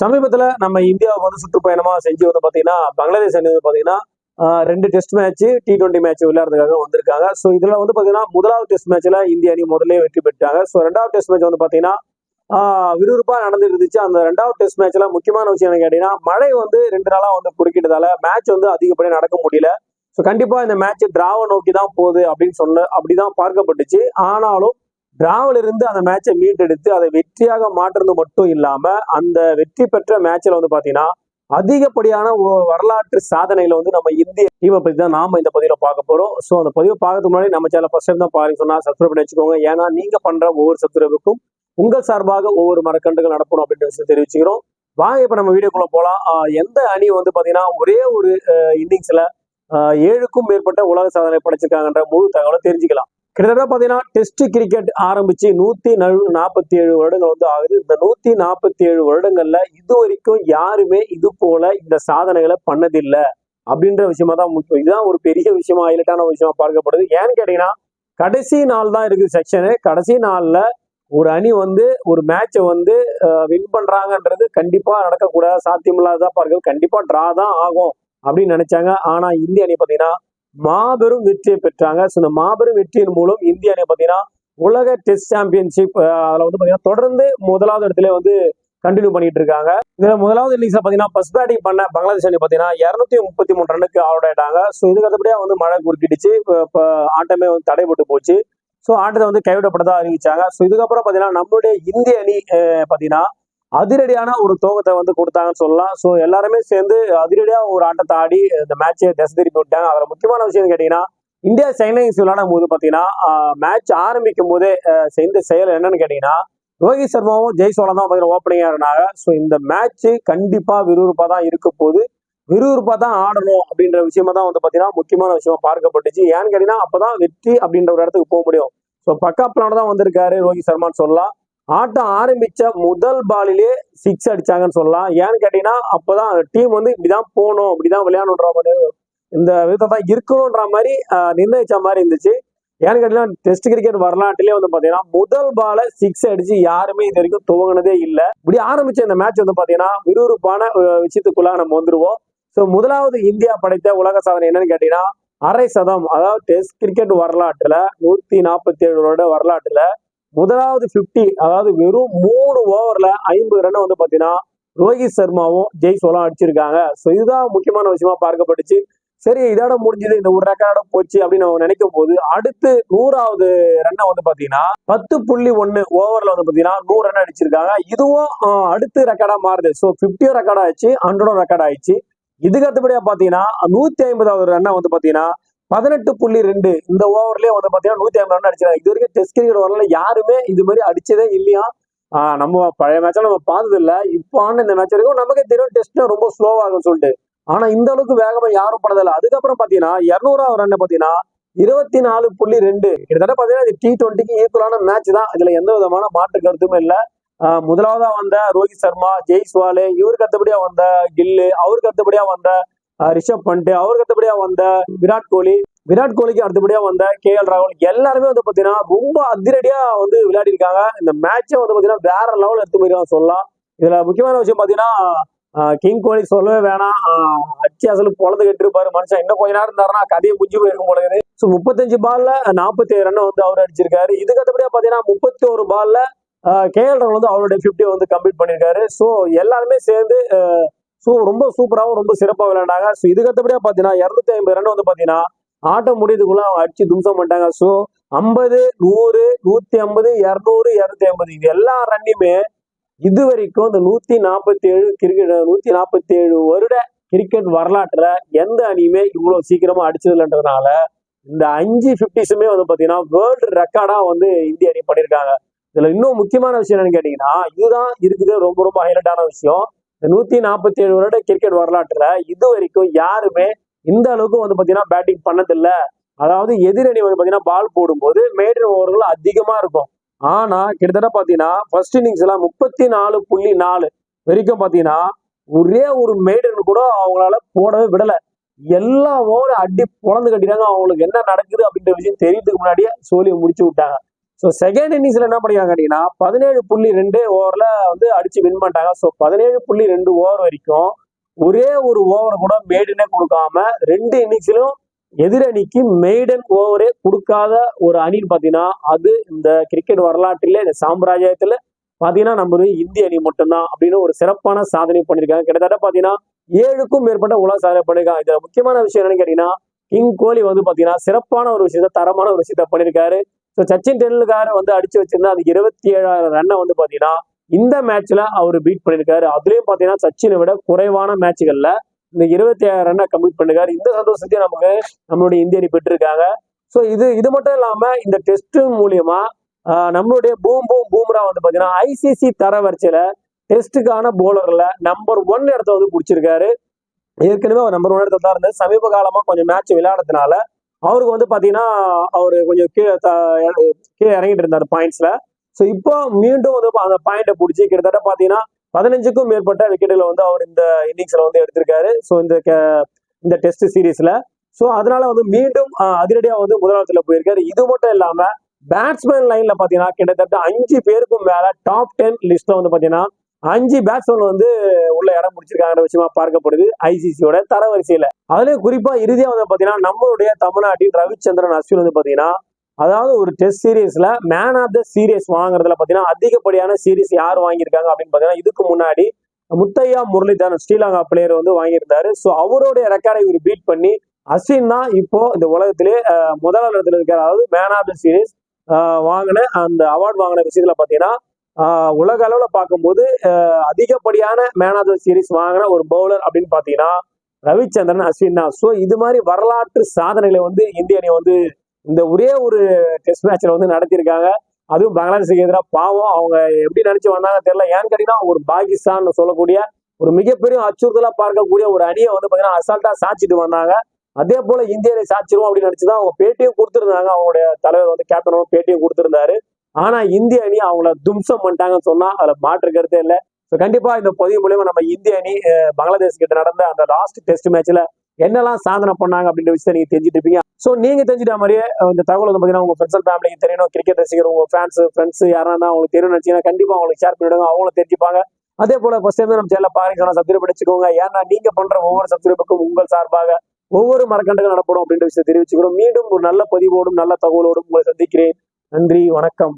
சமீபத்தில் நம்ம இந்தியாவுக்கு வந்து சுற்றுப்பயணமாக செஞ்சு வந்து பார்த்தீங்கன்னா பங்களாதேஷ் அணி வந்து பார்த்தீங்கன்னா ரெண்டு test match T twenty match விளையாடுறதுக்காக வந்திருக்காங்க. ஸோ இதில் வந்து பார்த்தீங்கன்னா முதலாவது டெஸ்ட் மேட்ச்சில் இந்திய அணி முதலே வெற்றி பெற்றாங்க. ஸோ ரெண்டாவது டெஸ்ட் மேட்ச் வந்து பார்த்தீங்கன்னா விறுவிறுப்பாக விறுவிறுப்பா நடந்து இருந்துச்சு அந்த ரெண்டாவது டெஸ்ட் மேட்ச்சில் முக்கியமான விஷயம் என்ன கேட்டீங்கன்னா மழை வந்து ரெண்டு நாளாக வந்து குறுக்கிட்டதால மேட்ச் வந்து அதிகப்படியாக நடக்க முடியல. ஸோ கண்டிப்பாக இந்த மேட்ச் டிராவை நோக்கி தான் போகுது அப்படின்னு சொன்ன அப்படிதான் பார்க்கப்பட்டுச்சு. ஆனாலும் டிராவில் இருந்து அந்த மேட்சை மீட்டெடுத்து அதை வெற்றியாக மாற்றுறது மட்டும் இல்லாம அந்த வெற்றி பெற்ற மேட்ச்ல வந்து பாத்தீங்கன்னா அதிகப்படியான வரலாற்று சாதனையில வந்து நம்ம இந்திய டீமை பத்தி தான் நாம இந்த பதிவில் பார்க்க போறோம். ஸோ அந்த பதிவை பார்க்கறதுக்கு முன்னாடி நம்ம சேனல் ஃபர்ஸ்ட் டைம் தான் பாருங்க சொன்னா சப்ஸ்கிரைப் பண்ணி வச்சுக்கோங்க. ஏன்னா நீங்க பண்ற ஒவ்வொரு சப்ஸ்கிரைபுக்கும் உங்கள் சார்பாக ஒவ்வொரு மரக்கண்டுகள் நடப்பணும் அப்படின்ற விஷயம் தெரிவிச்சுக்கிறோம். வாங்க இப்ப நம்ம வீடியோக்குள்ள போலாம். எந்த அணி வந்து பாத்தீங்கன்னா ஒரே ஒரு இன்னிங்ஸ்ல ஏழுக்கும் மேற்பட்ட உலக சாதனை படைச்சிருக்காங்கன்ற முழு தகவலை தெரிஞ்சுக்கலாம். கிட்டத்தட்ட பார்த்தீங்கன்னா டெஸ்ட் கிரிக்கெட் ஆரம்பிச்சு நூத்தி நாற்பத்தி ஏழு வருடங்கள் வந்து ஆகுது. இந்த நூத்தி நாற்பத்தி ஏழு வருடங்கள்ல இது வரைக்கும் யாருமே இது போல இந்த சாதனைகளை பண்ணதில்லை அப்படின்ற விஷயமா தான் முக்கியம். இதுதான் ஒரு பெரிய விஷயமா ஹைலைட்டான விஷயமா பார்க்கப்படுது. ஏன்னு கேட்டீங்கன்னா கடைசி நாள் தான் இருக்குது செக்ஷனு கடைசி நாள்ல ஒரு அணி வந்து ஒரு மேட்சை வந்து வின் பண்றாங்கன்றது கண்டிப்பா நடக்கக்கூடாது. சாத்தியமில்லாததா பார்க்குறது. கண்டிப்பா டிரா தான் ஆகும் அப்படின்னு நினைச்சாங்க. ஆனா இந்திய அணி பார்த்தீங்கன்னா மாபெரும் வெற்றியை பெற்றாங்க. ஸோ இந்த மாபெரும் வெற்றியின் மூலம் இந்திய அணி பார்த்தீங்கன்னா உலக டெஸ்ட் சாம்பியன்ஷிப் அதில் வந்து பார்த்தீங்கன்னா தொடர்ந்து முதலாவது இடத்துல வந்து கண்டினியூ பண்ணிட்டு இருக்காங்க. இதில் முதலாவது இன்னிங்ஸ்ல பார்த்தீங்கன்னா ஃபர்ஸ்ட் பேட்டிங் பண்ண பங்களாதேஷ் அணி பார்த்தீங்கன்னா இரநூத்தி முப்பத்தி மூணு ரன்னுக்கு அவுட் ஆயிட்டாங்க. ஸோ இதுக்கு அடுத்தபடியா வந்து மழை குறுக்கிடுச்சு. இப்போ ஆட்டமே வந்து தடைபட்டு போச்சு. ஸோ ஆட்டத்தை வந்து கைவிடப்பட்டதா அறிவிச்சாங்க. ஸோ இதுக்கப்புறம் பார்த்தீங்கன்னா நம்மளுடைய இந்திய அணி பார்த்தீங்கன்னா அதிரடியான ஒரு தோகத்தை வந்து கொடுத்தாங்கன்னு சொல்லலாம். ஸோ எல்லாருமே சேர்ந்து அதிரடியாக ஒரு ஆட்டத்தை ஆடி இந்த மேட்சை திசை திருப்பி விட்டாங்க. அதில் முக்கியமான விஷயம் கேட்டீங்கன்னா இந்தியா சைனீஸ் விளையாடும் போது பார்த்தீங்கன்னா மேட்ச் ஆரம்பிக்கும் போதே செய்த செயல் என்னன்னு கேட்டீங்கன்னா ரோஹித் சர்மாவும் ஜெய் சோழன் தான் பார்த்தீங்கன்னா ஓப்பனிங் இருந்தாங்க. ஸோ இந்த மேட்ச்சு கண்டிப்பாக விறுவிறுப்பாக தான் இருக்க போது விறுவிறுப்பாக தான் ஆடணும் அப்படின்ற விஷயமா தான் வந்து பார்த்தீங்கன்னா முக்கியமான விஷயமா பார்க்கப்பட்டுச்சு. ஏன்னு கேட்டீங்கன்னா அப்பதான் வெற்றி அப்படின்ற ஒரு இடத்துக்கு போக முடியும். ஸோ பக்கா பிளான் தான் வந்திருக்காரு ரோஹித் சர்மான்னு சொல்லலாம். ஆட்டம் ஆரம்பிச்ச முதல் பாலிலே சிக்ஸ் அடிச்சாங்கன்னு சொல்லலாம். ஏன்னு கேட்டீங்கன்னா அப்பதான் டீம் வந்து இப்படிதான் போகணும் இப்படிதான் விளையாடணுன்ற மாதிரி இந்த விதத்தை தான் இருக்கணுன்ற மாதிரி நிர்ணயிச்ச மாதிரி இருந்துச்சு. ஏன்னு கேட்டீங்கன்னா டெஸ்ட் கிரிக்கெட் வரலாற்றிலே வந்து பார்த்தீங்கன்னா முதல் பாலை சிக்ஸ் அடிச்சு யாருமே இது வரைக்கும் துவங்கினதே இல்லை. இப்படி ஆரம்பிச்ச இந்த மேட்ச் வந்து பார்த்தீங்கன்னா விறுவிறுப்பான விஷயத்துக்குள்ளாக விஷயத்துக்குள்ள நம்ம வந்துருவோம். ஸோ முதலாவது இந்தியா படைத்த உலக சாதனை என்னன்னு கேட்டீங்கன்னா அரை சதம் அதாவது டெஸ்ட் கிரிக்கெட் வரலாற்றில் நூற்றி நாற்பத்தி ஏழு வருட வரலாற்றில் முதலாவது 50 அதாவது வெறும் மூணு ஓவர்ல ஐம்பது ரன் வந்து பாத்தீங்கன்னா ரோஹித் சர்மாவும் ஜெய் சோலாம் அடிச்சிருக்காங்க. ஸோ இதுதான் முக்கியமான விஷயமா பார்க்கப்பட்டுச்சு. சரி இதோட முடிஞ்சது இந்த ஒரு ரெக்கார்டோட போச்சு அப்படின்னு நம்ம நினைக்கும் போது அடுத்து நூறாவது ரன்னை வந்து பாத்தீங்கன்னா பத்து புள்ளி ஒன்னு ஓவர்ல வந்து பாத்தீங்கன்னா நூறு ரன் அடிச்சிருக்காங்க. இதுவும் அடுத்து ரெக்கார்டா மாறுது. ஸோ பிப்டியும் ரெக்கார்ட் ஆயிடுச்சு ஹண்ட்ரடும் ரெக்கார்ட் ஆயிடுச்சு. இதுக்கு அடுத்தபடியா பாத்தீங்கன்னா நூத்தி ஐம்பதாவது ரன்னை வந்து பாத்தீங்கன்னா பதினெட்டு புள்ளி ரெண்டு இந்த ஓவர்லயே வந்து பாத்தீங்கன்னா நூத்தி ஐம்பது ரன் அடிச்சிருக்காங்க. இது வரைக்கும் டெஸ்ட் கிரிக்கெட் வரல யாருமே இது மாதிரி அடிச்சதே இல்லையா? நம்ம பழைய மேட்சா நம்ம பார்த்தது இல்ல இப்போ ஆன இந்த மேட்ச் வரைக்கும் நமக்கே தெரியும் டெஸ்ட் ரொம்ப ஸ்லோவாகும் சொல்லிட்டு. ஆனா இந்த அளவுக்கு வேகமா யாரும் பண்ணதில்ல. அதுக்கப்புறம் பாத்தீங்கன்னா இருநூறாவது ரன் பாத்தீங்கன்னா இருபத்தி நாலு புள்ளி ரெண்டு கிட்டத்தட்ட பாத்தீங்கன்னா இது டி டுவெண்ட்டிக்கு ஈக்குவலான மேட்ச் தான். இதுல எந்த விதமான மாற்று கருத்துமே இல்லை. முதலாவதா வந்த ரோஹித் சர்மா ஜெய்ஸ்வாலே இவருக்கு அடுத்தபடியா வந்த கில்லு அவருக்கு அடுத்தபடியா வந்த ரிஷப் பண்ட் அவருக்கு அடுத்தபடியா வந்த விராட் கோலி விராட் கோலிக்கு அடுத்தபடியா வந்த கே எல் ராகுல் எல்லாருமே வந்து பாத்தீங்கன்னா ரொம்ப அதிரடியா வந்து விளையாடி இருக்காங்க இந்த மேட்சை வந்து பாத்தீங்கன்னா வேற லெவல் எடுத்து போயிருக்காங்க சொல்லலாம். இதுல முக்கியமான விஷயம் பாத்தீங்கன்னா கிங் கோலி சொல்லவே வேணாம். அச்சு அசல் பொழந்து கட்டு இருப்பாரு மனுஷன் இன்னும் கொஞ்ச நேரம் இருந்தாருன்னா கதையை முடிஞ்சு போயிருக்கும் போல ஸோ முப்பத்தஞ்சு பால்ல நாற்பத்தி ஏழு ரன் வந்து அவர் அடிச்சிருக்காரு. இதுக்கு அடுத்தபடியா பாத்தீங்கன்னா முப்பத்தி ஒரு பால்ல கே எல் ராகுல் வந்து அவருடைய 50 வந்து கம்ப்ளீட் பண்ணியிருக்காரு ஸோ எல்லாருமே சேர்ந்து ஸோ ரொம்ப சூப்பராகவும் ரொம்ப சிறப்பாக விளையாண்டாங்க. ஸோ இதுக்கத்தபடியாக பார்த்தீங்கன்னா இரநூத்தி ஐம்பது ரன் வந்து பார்த்தீங்கன்னா ஆட்டம் முடியதுக்குள்ள அவங்க அடிச்சு தும்சம் பண்ணிட்டாங்க. ஸோ ஐம்பது நூறு நூத்தி ஐம்பது இரநூறு இரநூத்தி ஐம்பது இது எல்லா ரன்னையுமே இது வரைக்கும் இந்த நூத்தி நாற்பத்தி ஏழு கிரிக்கெட் நூத்தி நாற்பத்தி ஏழு வருட கிரிக்கெட் வரலாற்றுல எந்த அணியுமே இவ்வளவு சீக்கிரமா அடிச்சது இல்லைன்றதுனால இந்த அஞ்சு பிப்டிஸுமே வந்து பாத்தீங்கன்னா வேர்ல்டு ரெக்கார்டா வந்து இந்திய அணி பண்ணியிருக்காங்க. இதுல இன்னும் முக்கியமான விஷயம் என்னன்னு கேட்டீங்கன்னா இதுதான் இருக்குது ரொம்ப ரொம்ப ஹைலைட்டான விஷயம். இந்த நூத்தி நாற்பத்தி ஏழு வருட கிரிக்கெட் வரலாற்றுல இது வரைக்கும் யாருமே இந்த அளவுக்கு வந்து பார்த்தீங்கன்னா பேட்டிங் பண்ணதில்ல. அதாவது எதிரணி வந்து பார்த்தீங்கன்னா பால் போடும்போது மேடன் ஓவர்கள் அதிகமா இருக்கும். ஆனா கிட்டத்தட்ட பாத்தீங்கன்னா ஃபர்ஸ்ட் இன்னிங்ஸ்ல முப்பத்தி நாலு புள்ளி நாலு வரைக்கும் பாத்தீங்கன்னா ஒரே ஒரு மேடன் கூட அவங்களால போடவே விடல. எல்லா ஓவரும் அடி பொழந்து கட்டிட்டாங்க. அவங்களுக்கு என்ன நடக்குது அப்படின்ற விஷயம் தெரியறதுக்கு முன்னாடியே சோழியை முடிச்சு விட்டாங்க. ஸோ செகண்ட் இன்னிங்ஸ்ல என்ன பண்ணிருக்காங்க கேட்டீங்கன்னா பதினேழு புள்ளி ரெண்டு ஓவர்ல வந்து அடிச்சு வின் பண்ணிட்டாங்க. ஸோ பதினேழு புள்ளி ரெண்டு ஓவர் வரைக்கும் ஒரே ஒரு ஓவர் கூட மேடனே கொடுக்காம ரெண்டு இன்னிங்ஸ்லயும் எதிரணிக்கு மெய்டன் ஓவரே கொடுக்காத ஒரு அணின்னு பார்த்தீங்கன்னா அது இந்த கிரிக்கெட் வரலாற்றிலே இந்த சாம்ராஜ்யத்துல பார்த்தீங்கன்னா நம்ம இந்திய அணி மட்டும்தான் அப்படின்னு ஒரு சிறப்பான சாதனை பண்ணியிருக்காங்க கிட்டத்தட்ட பார்த்தீங்கன்னா ஏழுக்கும் மேற்பட்ட உலக சாதனை பண்ணியிருக்காங்க இதுல முக்கியமான விஷயம் என்னன்னு கேட்டீங்கன்னா கிங் கோலி வந்து பார்த்தீங்கன்னா சிறப்பான ஒரு விஷயத்த தரமான ஒரு விஷயத்த பண்ணியிருக்காரு ஸோ சச்சின் டெண்டுல்கர் வந்து அடிச்சு வச்சிருந்தா அது இருபத்தி ஏழாயிரம் ரன்னை வந்து பார்த்தீங்கன்னா இந்த மேட்ச்ல அவர் பீட் பண்ணியிருக்காரு அதுலயும் பார்த்தீங்கன்னா சச்சினை விட குறைவான மேட்ச்கள்ல இந்த இருபத்தி ஏழாயிரம் ரன்னை கம்ப்ளீட் பண்ணிருக்காரு. இந்த சந்தோஷத்தையும் நமக்கு நம்மளுடைய இந்திய அணி பெற்றிருக்காங்க. ஸோ இது இது மட்டும் இல்லாம இந்த டெஸ்ட் மூலியமா நம்மளுடைய பூம் பூம் பூம்ரா வந்து பார்த்தீங்கன்னா ஐசிசி தரவரிசையில டெஸ்ட்டுக்கான போலர்ல நம்பர் ஒன் இடத்த வந்து பிடிச்சிருக்காரு. ஏற்கனவே அவர் நம்பர் ஒன் இடத்துல தான் இருந்தது சமீப காலமா கொஞ்சம் மேட்ச் விளையாடுறதுனால அவருக்கு வந்து பார்த்தீங்கன்னா அவர் கொஞ்சம் கீழே த- கீழே இறங்கிட்டு இருந்தார் பாயிண்ட்ஸ்ல ஸோ இப்போ மீண்டும் வந்து அந்த பாயிண்டை பிடிச்சி கிட்டத்தட்ட பார்த்தீங்கன்னா பதினஞ்சுக்கும் மேற்பட்ட விக்கெட்டுகளை வந்து அவர் இந்த இன்னிங்ஸில் வந்து எடுத்திருக்காரு. ஸோ இந்த இந்த டெஸ்ட் சீரீஸில் ஸோ அதனால வந்து மீண்டும் அதிரடியாக வந்து முதலாளத்தில் போயிருக்காரு. இது மட்டும் இல்லாமல் பேட்ஸ்மேன் லைனில் பார்த்தீங்கன்னா கிட்டத்தட்ட அஞ்சு பேருக்கும் மேலே டாப் டென் லிஸ்ட்டில் வந்து பார்த்தீங்கன்னா அஞ்சு பேட்ஸ்மேன் வந்து உள்ள இடம் முடிச்சிருக்காங்கிற விஷயமா பார்க்கப்படுது ஐசிசியோட தரவரிசையில. அதுலயும் குறிப்பா இறுதியா வந்து பாத்தீங்கன்னா நம்மளுடைய தமிழ்நாட்டின் ரவிச்சந்திரன் அஸ்வின் வந்து பாத்தீங்கன்னா அதாவது ஒரு டெஸ்ட் சீரீஸ்ல மேன் ஆஃப் த சீரீஸ் வாங்குறதுல பாத்தீங்கன்னா அதிகப்படியான சீரீஸ் யார் வாங்கியிருக்காங்க அப்படின்னு பாத்தீங்கன்னா இதுக்கு முன்னாடி முத்தையா முரளிதரன் ஸ்ரீலங்கா பிளேயர் வந்து வாங்கியிருந்தாரு. ஸோ அவருடைய ரெக்கார்டை இவர் பீட் பண்ணி அஸ்வின் தான் இப்போ இந்த உலகத்திலே அஹ், முதல் இடத்துல அதாவது மேன் ஆஃப் த சீரீஸ் வாங்கின அந்த அவார்ட் வாங்கின விஷயத்துல பாத்தீங்கன்னா உலக அளவில் பார்க்கும்போது அதிகப்படியான மேன் ஆஃப் த சீரீஸ் வாங்கின ஒரு பவுலர் அப்படின்னு பார்த்தீங்கன்னா ரவிச்சந்திரன் அஸ்வின் தான். ஸோ இது மாதிரி வரலாற்று சாதனைகளை வந்து இந்திய அணி வந்து இந்த ஒரே ஒரு டெஸ்ட் மேட்ச்ல வந்து நடத்தியிருக்காங்க. அதுவும் பங்களாதேஷுக்கு எதிராக பாவம். அவங்க எப்படி நினைச்சு வந்தாங்க தெரியல. ஏன்னு கேட்டீங்கன்னா ஒரு பாகிஸ்தான் சொல்லக்கூடிய ஒரு மிகப்பெரிய அச்சுறுத்தலாக பார்க்கக்கூடிய ஒரு அணியை வந்து பார்த்தீங்கன்னா அசால்ட்டா சாச்சிட்டு வந்தாங்க. அதே போல இந்திய அணி சாச்சிரும் அப்படின்னு நினைச்சுதான் அவங்க பேட்டியும் கொடுத்துருந்தாங்க. அவங்களுடைய தலைவர் வந்து கேப்டனும் பேட்டியும் கொடுத்துருந்தாரு. ஆனா இந்திய அணி அவங்கள தும்சம் பண்ணிட்டாங்கன்னு சொன்னா அதுல மாற்று கருத்தே இல்லை. ஸோ கண்டிப்பா இந்த பதிவு மூலியமா நம்ம இந்திய அணி பங்களாதேஷ் கிட்ட நடந்த அந்த லாஸ்ட் டெஸ்ட் மேட்ச்ல என்னெல்லாம் சாதனை பண்ணாங்க அப்படின்ற விஷயத்த நீங்க தெரிஞ்சுட்டு இருப்பீங்க ஸோ நீங்க தெரிஞ்சுட்ட மாதிரியே இந்த தகவல் வந்து பாத்தீங்கன்னா உங்க ஃப்ரெண்ட்ஸ் அண்ட் ஃபேமிலிக்கு தெரியணும் கிரிக்கெட் ரசிகர் உங்க ஃபேன்ஸ் ஃப்ரெண்ட்ஸ் யாரா அவங்களுக்கு தெரியும் நினைச்சீங்கன்னா கண்டிப்பா அவங்களுக்கு ஷேர் பண்ணிவிடுங்க அவங்களும் தெரிஞ்சுப்பாங்க. அதே போல ஃபர்ஸ்ட் டைம் நம்ம சேனல் பாருங்க சொன்னா சப்ஸ்கிரைப் படிச்சுக்கோங்க ஏன்னா நீங்க பண்ற ஒவ்வொரு சப்ஸ்கிரைபுக்கும் உங்கள் சார்பாக ஒவ்வொரு மரக்கண்டுகள் நடப்படும் அப்படின்ற விஷயத்தை தெரிவிச்சுக்கிறோம். மீண்டும் ஒரு நல்ல பதிவோடும் நல்ல தகவலோடும் உங்களை சந்திக்கிறேன். நன்றி வணக்கம்.